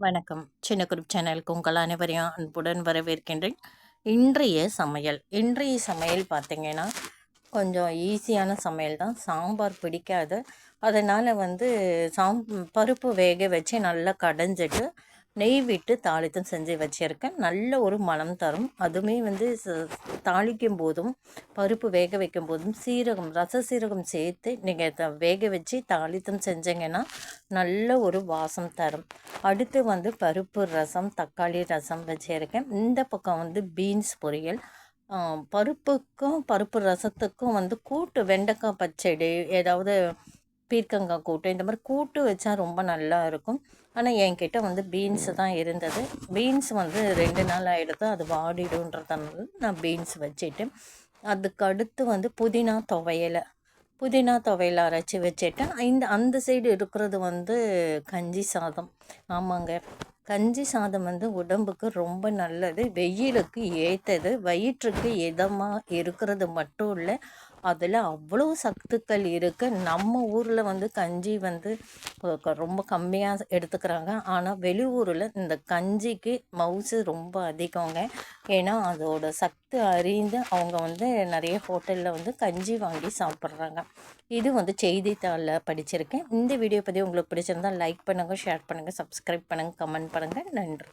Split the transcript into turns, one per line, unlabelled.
வணக்கம். சின்ன குரூப் சேனலுக்கு உங்கள் அனைவரையும் அன்புடன் வரவேற்கின்றேன். இன்றைய சமையல். இன்றைய சமையல் பார்த்திங்கன்னா கொஞ்சம் ஈஸியான சமையல் தான். சாம்பார் பிடிக்காது. அதனால் வந்து சாம் பருப்பு வேக வச்சு நல்லா கடைஞ்சிட்டு நெய் விட்டு தாளித்தும் செஞ்சு வச்சுருக்கேன். நல்ல ஒரு மனம் தரும். அதுவுமே வந்து தாளிக்கும் போதும் பருப்பு வேக வைக்கும் போதும் சீரகம் ரச சீரகம் சேர்த்து நீங்கள் வேக வச்சு தாளித்தும் செஞ்சீங்கன்னா நல்ல ஒரு வாசம் தரும். அடுத்து வந்து பருப்பு ரசம் தக்காளி ரசம் வச்சுருக்கேன். இந்த பக்கம் வந்து பீன்ஸ் பொரியல். பருப்புக்கும் பருப்பு ரசத்துக்கும் வந்து கூட்டு வெண்டைக்காய் பச்சடி ஏதாவது பீர்க்கங்காய் கூட்டு இந்த மாதிரி கூட்டு வச்சா ரொம்ப நல்லா இருக்கும். ஆனால் என்கிட்ட வந்து பீன்ஸ் தான் இருந்தது. பீன்ஸ் வந்து ரெண்டு நாள் ஆகிடுது அது வாடிடுன்றதுனால நான் பீன்ஸ் வச்சுட்டேன். அதுக்கு அடுத்து வந்து புதினா துவையலை புதினா துவையல் அரைச்சி வச்சுட்டேன். இந்த அந்த சைடு இருக்கிறது வந்து கஞ்சி சாதம். ஆமாங்க. கஞ்சி சாதம் வந்து உடம்புக்கு ரொம்ப நல்லது. வெயிலுக்கு ஏற்றது வயிற்றுக்கு இதமாக இருக்கிறது மட்டும் இல்லை அதில் அவ்வளோ சத்துக்கள் இருக்குது நம்ம ஊரில் வந்து கஞ்சி வந்து ரொம்ப கம்மியாக எடுத்துக்கிறாங்க. ஆனால் வெளியூரில் இந்த கஞ்சிக்கு மவுசு ரொம்ப அதிகங்க. ஏன்னா அதோட சத்து அறிந்து அவங்க வந்து நிறைய ஹோட்டலில் வந்து கஞ்சி வாங்கி சாப்பிட்றாங்க. இது வந்து செய்தித்தாளில் படிச்சிருக்கேன். இந்த வீடியோ பற்றி உங்களுக்கு பிடிச்சிருந்தால் லைக் பண்ணுங்கள் ஷேர் பண்ணுங்கள் சப்ஸ்கிரைப் பண்ணுங்கள் கமெண்ட் பண்ணுங்கள் நன்றி.